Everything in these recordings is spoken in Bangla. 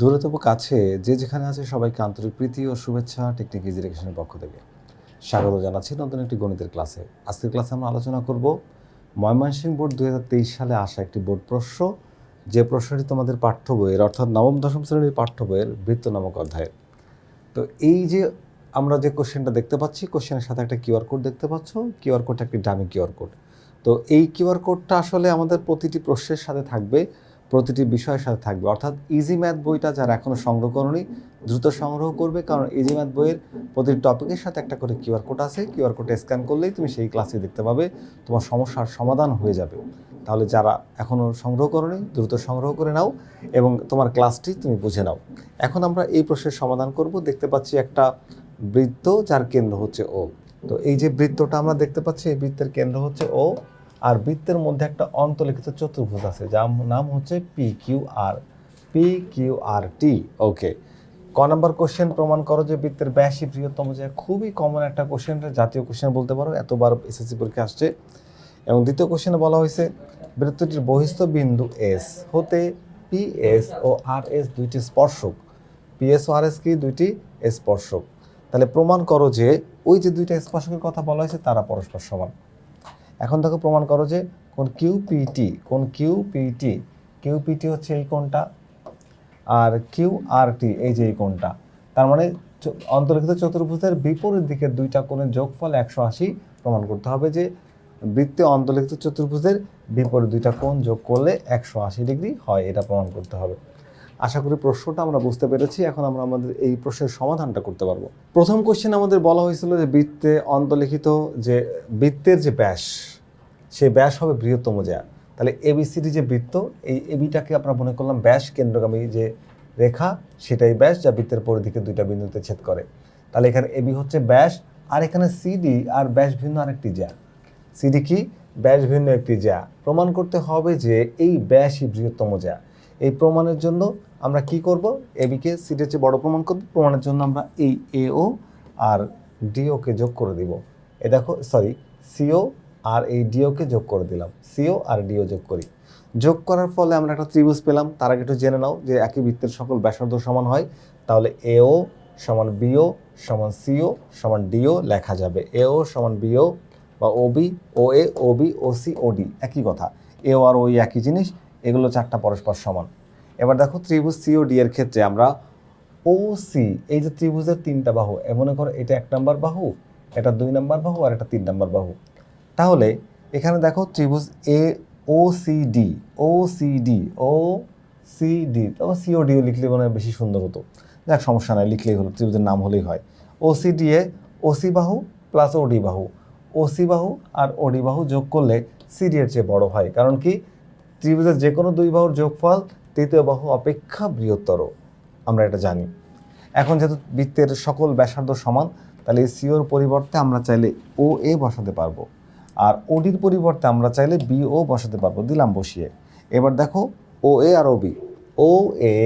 দূরে তবু কাছে যে যেখানে আছে সবাইকে আন্তরিক প্রীতি ও শুভেচ্ছা টেকনিক এডুকেশনের পক্ষ থেকে। স্বাগত জানাচ্ছি নতুন একটি গণিতের ক্লাসে। আজকের ক্লাসে আমরা আলোচনা করব ময়মনসিংহ বোর্ড দুই হাজার তেইশ সালে আসা একটি বোর্ড প্রশ্ন। যে প্রশ্নটি তোমাদের পাঠ্য বইয়ের, অর্থাৎ নবম, দশম শ্রেণির পাঠ্য বইয়ের বৃত্ত নামক অধ্যায়ের। তো এই যে আমরা যে কোশ্চেনটা দেখতে পাচ্ছি কোশ্চেনের সাথে একটা কিউআর কোড দেখতে পাচ্ছ। কিউআর কোডটা একটি ডামি কিউআর কোড। তো এই কিউআর কোডটা আসলে আমাদের প্রতিটি প্রশ্নের সাথে থাকবে। প্রতিটি বিষয়ের সাথে থাকবে। অর্থাৎ ইজি ম্যাথ বইটা যারা এখনও সংগ্রহ করনি, দ্রুত সংগ্রহ করবে, কারণ ইজি ম্যাথ বইয়ের প্রতিটি টপিকের সাথে একটা করে কিউআর কোড আছে। কিউআর কোডে স্ক্যান করলেই তুমি সেই ক্লাসে দেখতে পাবে, তোমার সমস্যার সমাধান হয়ে যাবে। তাহলে যারা এখনও সংগ্রহ করনি, দ্রুত সংগ্রহ করে নাও এবং তোমার ক্লাসটি তুমি বুঝে নাও। এখন আমরা এই প্রশ্নের সমাধান করব। দেখতে পাচ্ছি একটা বৃত্ত যার কেন্দ্র হচ্ছে ও তো এই যে বৃত্তটা আমরা দেখতে পাচ্ছি, এই বৃত্তের কেন্দ্র হচ্ছে ও আর বৃত্তের মধ্যে একটা অন্তলিখিত চতুর্ভুজ আছে, যার নাম হচ্ছে P Q R P Q R T okay ক নম্বর কোশ্চেন প্রমাণ করো যে বৃত্তের ব্যাসই বৃহত্তম যে খুবই কমন একটা কোশ্চেন জাতীয় কোশ্চেন বলতে পারো, এতবার এসএসসি পরীক্ষা আসছে। এবং দ্বিতীয় কোশ্চেনে বলা হয়েছে, বৃত্তটির বহিস্থ বিন্দু এস হতে পি এস ও আর এস দুইটি স্পর্শক। পি এস ও আর এস কি? দুইটি স্পর্শক। তাহলে প্রমাণ করো যে ওই যে দুইটা স্পর্শকের কথা বলা হয়েছে, তারা পরস্পর সমান। এখন দেখো প্রমাণ করো যে কোন কিউপিটি কোন কিউপিটি কিউপিটি হচ্ছে এই কোনটা আর কিউ আর টি এই যে এই কোনটা তার মানে অন্তর্লিখিত চতুর্ভুজের বিপরীত দিকের দুইটা কোণের যোগফল একশো আশি। প্রমাণ করতে হবে যে বৃত্তে অন্তর্লিখিত চতুর্ভুজের বিপরীত দুইটা কোণ যোগ করলে একশো আশি ডিগ্রি হয়, এটা প্রমাণ করতে হবে। আশা করি প্রশ্নটা আমরা বুঝতে পেরেছি। এখন আমরা আমাদের এই প্রশ্নের সমাধানটা করতে পারব। প্রথম কোশ্চেন আমাদের বলা হয়েছিল যে বৃত্তে অন্তর্লিখিত যে বৃত্তের যে ব্যাস সেই ব্যাস হবে বৃহত্তম জ্যা তাহলে এবিসিডি যে বৃত্ত, এই এবিটাকে আমরা মনে করলাম ব্যাস কেন্দ্রগামী যে রেখা, সেটাই ব্যাস যা বৃত্তের পরিধিকে দুইটা বিন্দুতে ছেদ করে। তাহলে এখানে এবি হচ্ছে ব্যাস, আর এখানে সিডি আর ব্যাস ভিন্ন আরেকটি জ্যা সিডি কি? ব্যাস ভিন্ন একটি জ্যা প্রমাণ করতে হবে যে এই ব্যাসই বৃহত্তম জ্যা এই প্রমাণের জন্য আমরা কি করব? এবিকে সিডির চেয়ে বড় প্রমাণ করব। প্রমাণের জন্য আমরা এই এও আর ডিওকে যোগ করে দিব। এ দেখো সরি সিও আর এই ডিওকে যোগ করে দিলাম। সিও আর ডিও যোগ করি। যোগ করার ফলে আমরা একটা ত্রিভুজ পেলাম। তার আগে একটু জেনে নাও যে একই বৃত্তের সকল ব্যাসার্ধ সমান হয়। তাহলে এও সমান বিও সমান সিও সমান ডিও লেখা যাবে। এও সমান বিও বা OB O A OB O C O D একই কথা। এও আর ওই একই জিনিস, এগুলো চারটা পরস্পর সমান। এবার দেখো ত্রিভুজ সিও ডি এর ক্ষেত্রে আমরা ও সি এই যে ত্রিভুজের তিনটা বাহু মনে করো এটা এক নম্বর বাহু, এটা দুই নম্বর বাহু, আর এটা তিন নম্বর বাহু। তাহলে এখানে দেখো ত্রিভুজ A O C D O C D O C D O CO DO লিখলে মনে বেশি সুন্দর হতো। যাক, সমস্যা নাই, লিখলেই হলো, ত্রিভুজের নাম হলেই হয়। O C D A O C বাহু প্লাস ওডি বাহু। ও সি বাহু আর ওডি বাহু যোগ করলে সিডি এর চেয়ে বড় হয়। কারণ কি? ত্রিভুজের যে কোনো দুই বাহুর যোগফল তৃতীয় বাহু অপেক্ষা বৃহত্তর। আমরা এটা জানি। এখন যেহেতু বৃত্তের সকল ব্যাসার্ধ সমান, তাহলে এই সিওর পরিবর্তে আমরা চাইলে ও এ বসাতে পারব। আর ওডির পরিবর্তে আমরা চাইলে বি ও বসাতে পারব, দিলাম বসিয়ে। এবার দেখো ও এ আর ও বি ও এ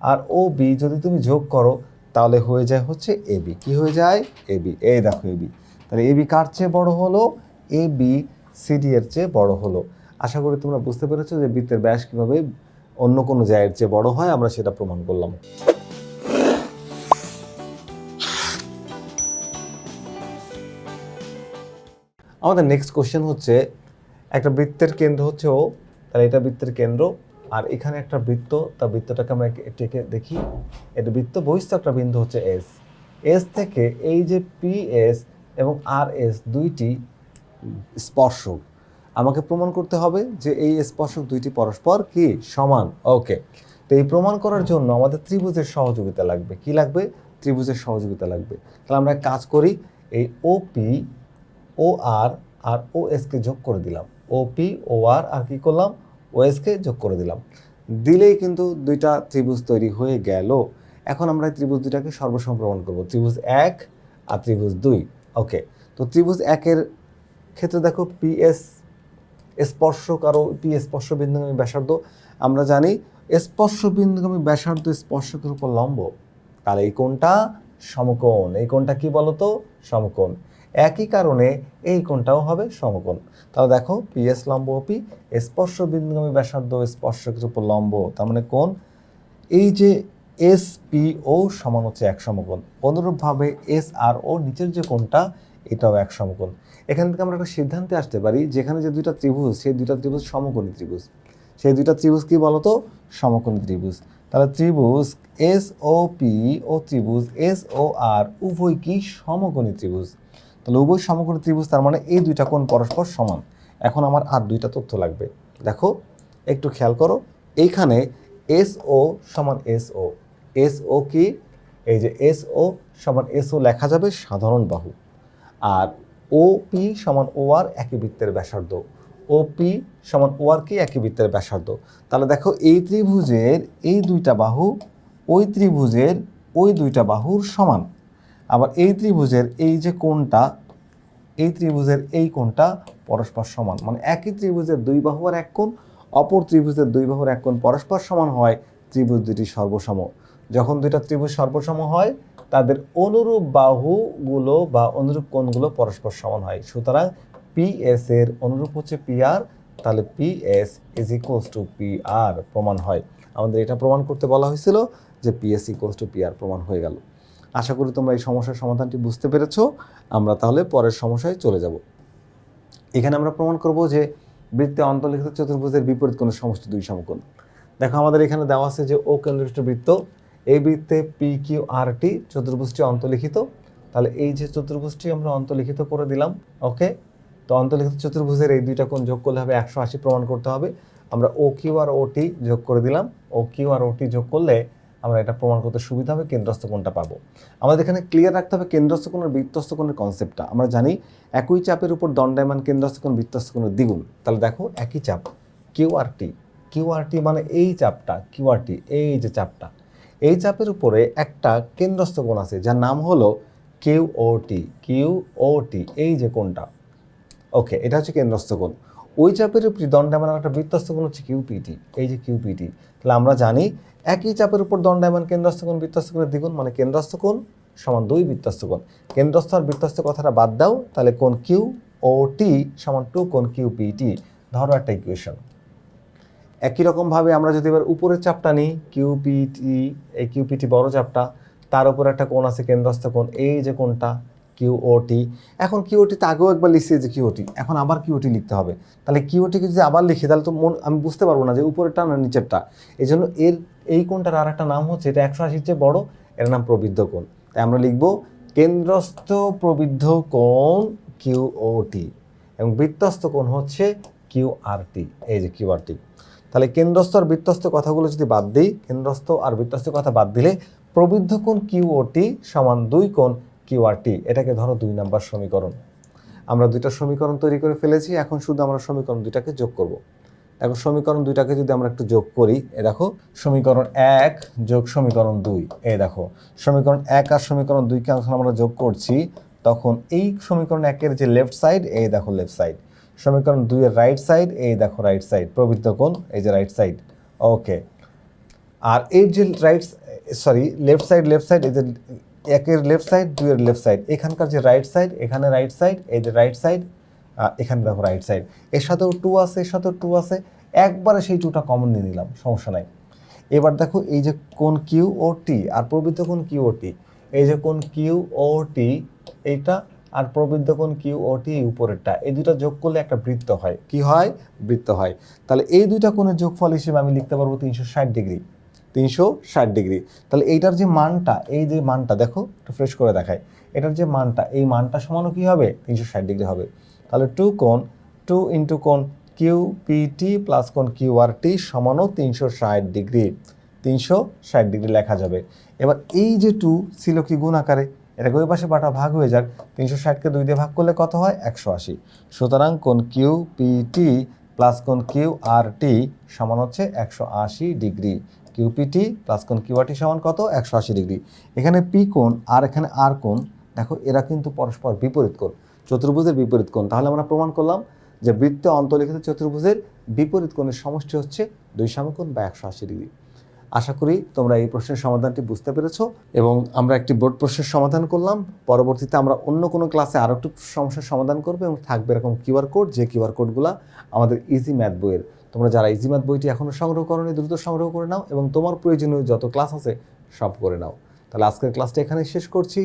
আর ও বি যদি তুমি যোগ করো, তাহলে হয়ে যায় হচ্ছে এ বি কী হয়ে যায়? এ বি এ দেখো এ বি তাহলে এ বি কার চেয়ে বড় হলো? এ বি সিডি এর চেয়ে বড় হলো। আশা করি তোমরা বুঝতে পেরেছ যে বৃত্তের ব্যাস কীভাবে অন্য কোনো জায়ের চেয়ে বড় হয়, আমরা সেটা প্রমাণ করলাম। আমাদের নেক্সট কোশ্চেন হচ্ছে, একটা বৃত্তের কেন্দ্র হচ্ছে ও তাহলে এটা বৃত্তের কেন্দ্র, আর এখানে একটা বৃত্ত, তা বৃত্তটাকে আমরা এটাকে দেখি। এটা বৃত্ত বহিস্থ একটা বিন্দু হচ্ছে এস এস থেকে এই যে পি এস এবং আর এস দুইটি স্পর্শক, আমাকে প্রমাণ করতে হবে যে এই স্পর্শক দুইটি পরস্পর কি? সমান। ওকে তো এই প্রমাণ করার জন্য আমাদের ত্রিভুজের সহযোগিতা লাগবে। কি লাগবে? ত্রিভুজের সহযোগিতা লাগবে। তাহলে আমরা কাজ করি, এই ওপি ও আর আর ও এসকে যোগ করে দিলাম। ওপি ও আর আর কি করলাম? ও এসকে যোগ করে দিলাম। দিলেই কিন্তু দুইটা ত্রিভুজ তৈরি হয়ে গেল। এখন আমরা ত্রিভুজ দুইটাকে সর্বসম প্রমাণ করব। ত্রিভুজ এক আর ত্রিভুজ দুই। ওকে, তো ত্রিভুজ একের ক্ষেত্রে দেখো পিএস স্পর্শক আরও পি স্পর্শ বিন্দুগামী ব্যাসার্ধ। আমরা জানি স্পর্শ বিন্দুগামী ব্যাসার্ধ স্পর্শকের উপর লম্ব। তাহলে এই কোণটা সমকোণ। এই কোণটা কি বলতো? সমকোণ। একই কারণে এই কোণটাও হবে সমকোণ। তাহলে দেখো পিএস লম্ব ও পি স্পর্শ বিন্দুগামী ব্যাসার্ধ স্পর্শকের উপর লম্ব, তার মানে কোণ। এই যে এস পি ও সমান হচ্ছে এক সমকোণ। অনুরূপভাবে এস আর ও নিচের যে কোণটা, এটাও এক সমকোণ। এখান থেকে আমরা একটা সিদ্ধান্তে আসতে পারি, যেখানে যে দুইটা ত্রিভুজ, সেই দুইটা ত্রিভুজ সমকোণী ত্রিভুজ। সেই দুইটা ত্রিভুজ কি বলতো? সমকোণী ত্রিভুজ। তাহলে ত্রিভুজ এস ও পি ও ত্রিভুজ এস ও আর উভয় কি সমকোণী ত্রিভুজ? তাহলে উভয় সমকোণী ত্রিভুজ তার মানে এই দুইটা কোণ পরস্পর সমান। এখন আমার আর দুইটা তথ্য লাগবে। দেখো, একটু খেয়াল করো, এইখানে এস ও সমান এস ও এস ও কি? এই যে এস ও সমান এস ও লেখা যাবে সাধারণ বাহু। আর ও পি সমান ও আর একই বৃত্তের ব্যাসার্ধ। ও পি সমান ও আর কি? একই বৃত্তের ব্যাসার্ধ। তাহলে দেখো, এই ত্রিভুজের এই দুইটা বাহু, ওই ত্রিভুজের ওই দুইটা বাহুর সমান। আবার এই ত্রিভুজের এই যে কোণটা, এই ত্রিভুজের এই কোণটা পরস্পর সমান। মানে একই ত্রিভুজের দুই বাহু আর এক কোণ, অপর ত্রিভুজের দুই বাহুর এক কোণ পরস্পর সমান হয় ত্রিভুজ দুটি সর্বসম। যখন দুইটা ত্রিভুজ সর্বসম হয়, তাদের অনুরূপ বাহুগুলো বা অনুরূপ কোণগুলো পরস্পর সমান হয়। সুতরাং পি এস এর অনুরূপ হচ্ছে পি আর তাহলে P S is equals to P R প্রমাণ হয়। আমাদের এটা প্রমাণ করতে বলা হয়েছিল যে P S equals to P R প্রমাণ হয়ে গেল। আশা করি তোমরা এই সমস্যার সমাধানটি বুঝতে পেরেছ। আমরা তাহলে পরের সমস্যায় চলে যাব। এখানে আমরা প্রমাণ করব যে বৃত্তে অন্তর্লিখিত চতুর্ভুজের বিপরীত কোণ সমষ্টি দুই সমকোণ। দেখো, আমাদের এখানে দেওয়া আছে যে ও কেন্দ্রবিষ্ট বৃত্ত, এই বৃত্তে পি কিউ আর টি চতুর্ভুজটি অন্তর্লিখিত। তাহলে এই যে চতুর্ভুজটি আমরা অন্তর্লিখিত করে দিলাম, ওকে? তো অন্তর্লিখিত চতুর্ভুজের এই দুইটা কোণ যোগ করলে হবে একশো আশি প্রমাণ করতে হবে। আমরা ও কিউ আর ও টি যোগ করে দিলাম। ও কিউ আর ও টি যোগ করলে আমরা এটা প্রমাণ করতে সুবিধা হবে, কেন্দ্রস্থ কোণটা পাবো। আমাদের এখানে ক্লিয়ার রাখতে হবে কেন্দ্রস্থ কোণের বৃত্তস্থ কোণের কনসেপ্টটা আমরা জানি একই চাপের উপর দণ্ডায়মান কেন্দ্রস্থ কোণ বৃত্তস্থ কোণের দ্বিগুণ। তাহলে দেখো একই চাপ Q R T Q R টি মানে এই চাপটা কিউ আর টি এই যে চাপটা। এই চাপের উপরে একটা কেন্দ্রস্থ কোণ আছে, যার নাম হলো কিউ ও টি কিউ ও টি এই যে কোণটা। ওকে এটা হচ্ছে কেন্দ্রস্থ কোণ। ওই চাপের উপর দণ্ডায়মান একটা বৃত্তস্থ কোণ হচ্ছে কিউপিটি এই যে কিউপিটি তাহলে আমরা জানি একই চাপের উপর দণ্ডায়মান কেন্দ্রস্থ কোণ বৃত্তস্থ কোণের দ্বিগুণ মানে কেন্দ্রস্থ কোণ সমান দুই বৃত্তস্থ কোণ। কেন্দ্রস্থ আর বৃত্তস্থ কথাটা বাদ দাও, তাহলে কোণ কিউ ও টি সমান টু কোণ কিউপিটি ধরো একটা ইকুয়েশন একই রকমভাবে আমরা যদি এবার উপরের চাপটা নিই কিউপিটি এই কিউপিটি বড় চাপটা, তার উপর একটা কোণ আছে কেন্দ্রস্থ কোণ, এই যে কোণটা কিউওটি এখন কিউওটিতে আগেও একবার লিখছি যে কিউটি এখন আবার কিউটি লিখতে হবে। তাহলে কিউটিকে যদি আবার লিখি, তাহলে তো মন, আমি বুঝতে পারব না যে উপরেরটা না নিচেরটা। এই জন্য এর, এই কোণটার আর একটা নাম হচ্ছে, এটা একশো আশির চেয়ে বড়, এর নাম প্রবৃদ্ধ কোণ। তাই আমরা লিখব কেন্দ্রস্থ প্রবৃদ্ধ কোণ কিউওটি এবং বৃত্তস্থ কোণ হচ্ছে কিউআরটি এই যে কিউআরটি তাহলে কেন্দ্রস্থ আর বৃত্তস্থ কথাগুলো যদি বাদ দিই, কেন্দ্রস্থ আর বৃত্তস্থ কথা বাদ দিলে প্রবৃদ্ধ কোণ কিউওটি সমান দুই কোণ কিউআরটি এটাকে ধরো দুই নাম্বার সমীকরণ। আমরা দুইটা সমীকরণ তৈরি করে ফেলেছি, এখন শুধু আমরা সমীকরণ দুইটাকে যোগ করব। এখন সমীকরণ দুইটাকে যদি আমরা একটু যোগ করি, এ দেখো, সমীকরণ এক যোগ সমীকরণ দুই, এ দেখো, সমীকরণ এক আর সমীকরণ দুইকে যখন আমরা যোগ করছি, তখন এই সমীকরণ একের যে লেফট সাইড এই দেখো লেফট সাইড সমীকরণ দুইয়ের রাইট সাইড এই দেখো রাইট সাইড প্রবৃত্ত কোণ, এই যে রাইট সাইড ওকে আর এই যে right sorry left side left side এই যে একের লেফট সাইড দুইয়ের লেফট সাইড এখানকার যে রাইট সাইড এখানে রাইট সাইড এই যে রাইট সাইড এখানে দেখো রাইট সাইড এর সাথেও টু আছে, এর সাথেও টু আছে। একবারে সেই টুটা কমন নিয়ে নিলাম, সমস্যা নাই। এবার দেখো এই যে কোন কিউ ও টি আর প্রবৃদ্ধ কোন কিউ ও টি এই যে কোন কিউ ও টি এইটা আর প্রবৃদ্ধ কোন কিউ ও টি উপরেরটা। এই দুটো যোগ করলে একটা বৃত্ত হয়। কি হয়? বৃত্ত হয়। তাহলে এই দুইটা কোণের যোগফল হিসেবে আমি লিখতে পারব তিনশো ষাট ডিগ্রি। তিনশো ষাট ডিগ্রি। তাহলে এইটার যে মানটা, এই যে মানটা, দেখো, একটু ফ্রেশ করে দেখায় এটার যে মানটা, এই মানটা সমানও কী হবে? তিনশো ষাট ডিগ্রি হবে। তাহলে টু কোণ, টু ইন্টু কোণ কিউ পিটি প্লাস কোণ কিউ আর টি সমানও তিনশো ষাট ডিগ্রি। তিনশো ষাট ডিগ্রি লেখা যাবে। এবার এই যে টু ছিল কি গুণ আকারে? এটাকে ওই পাশে বাটা ভাগ হয়ে যাক। তিনশো ষাটকে দুই দিয়ে ভাগ করলে কত হয়? একশো আশি। সুতরাং কোন কিউ পিটি প্লাস কোন কিউ আর টি সমান হচ্ছে একশো আশি ডিগ্রি। কিউপিটি প্লাস কোণ কিউআরটি সমান কত? একশো আশি ডিগ্রি। এখানে পি কোণ আর এখানে আর কোণ, দেখো এরা কিন্তু পরস্পর বিপরীত কোণ, চতুর্ভুজের বিপরীত কোণ। তাহলে আমরা প্রমাণ করলাম যে বৃত্তে অন্তর্লিখিত চতুর্ভুজের বিপরীত কোণের সমষ্টি হচ্ছে দুই সমকোণ বা একশো আশি ডিগ্রি। আশা করি তোমরা এই প্রশ্নের সমাধানটি বুঝতে পেরেছ এবং আমরা একটি বোর্ড প্রশ্নের সমাধান করলাম। পরবর্তীতে আমরা অন্য কোনো ক্লাসে আরও একটু সমস্যার সমাধান করব এবং থাকবে এরকম কিউআর কোড যে কিউআর কোডগুলো আমাদের ইজি ম্যাথ বইয়ের। তোমরা যারা ইজিমাত বইটি এখনও সংগ্রহ করোনি, দ্রুত সংগ্রহ করে নাও এবং তোমার প্রয়োজনীয় যত ক্লাস আছে সব করে নাও। তাহলে আজকের ক্লাসটা এখানে শেষ করছি।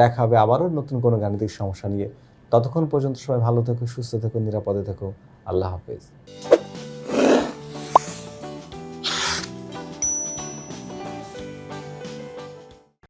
দেখা হবে আবারও নতুন কোনো গাণিতিক সমস্যা নিয়ে। ততক্ষণ পর্যন্ত সবাই ভালো থেকো, সুস্থ থেকো, নিরাপদে থেকো। আল্লাহ হাফেজ।